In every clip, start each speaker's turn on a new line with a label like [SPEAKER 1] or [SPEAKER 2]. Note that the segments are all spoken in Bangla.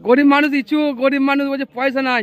[SPEAKER 1] গরিব মানুষ ইচ্ছু গরিব মানুষ বলছে পয়সা নাই।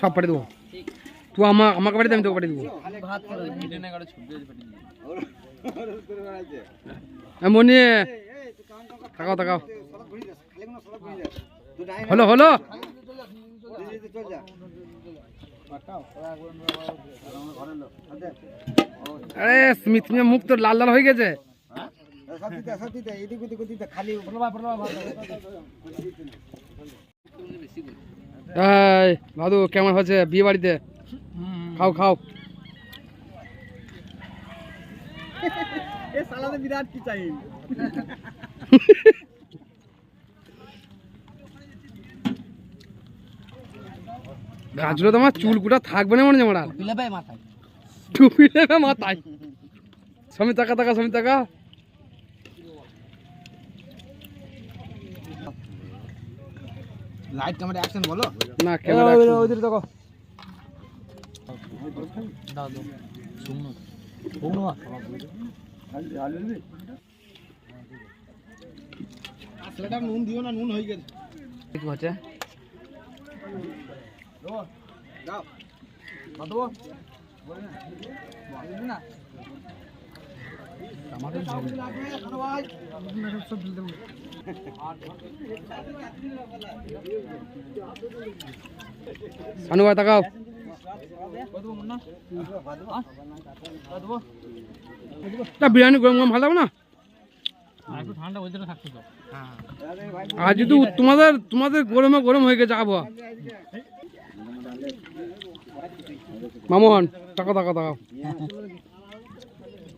[SPEAKER 1] সব পাঠিয়ে দেবো। তুই আমাকে পাঠিয়ে আমি তোকে পাঠিয়ে দেবো। মনি, তাকাও তাকাও। হলো হলো। আরে, স্মিথ মুখ তো লাল লাল হয়ে গেছে। এই ভাদু কেমন হচ্ছে বিয়ে বাড়িতে? খাও খাও।
[SPEAKER 2] বিরাট কি চাই?
[SPEAKER 1] গাছগুলো তোমার চুল কুটা থাকবে না মনে হয় আমার
[SPEAKER 2] পিলে পাই মাথায়।
[SPEAKER 1] টুপি নেবে মাথায়। সমি টাকা টাকা সমি টাকা
[SPEAKER 2] লাইট ক্যামেরা অ্যাকশন বলো।
[SPEAKER 1] না ক্যামেরা ওইদিকে দেখো
[SPEAKER 2] দাও দাও। শুনো শুনো আসলেটা নুন দিও না নুন হয়ে গেছে।
[SPEAKER 1] কি হচ্ছে?
[SPEAKER 2] দাও। কত না আমাদের ভাই
[SPEAKER 1] সানু তাকাও। বিরিয়ানি গরম গরম ভালো না?
[SPEAKER 2] তো
[SPEAKER 1] যদি তোমাদের তোমাদের গরমে গরম হয়ে গেছে আবহাওয়া। মামন টাকা টাকা টাকা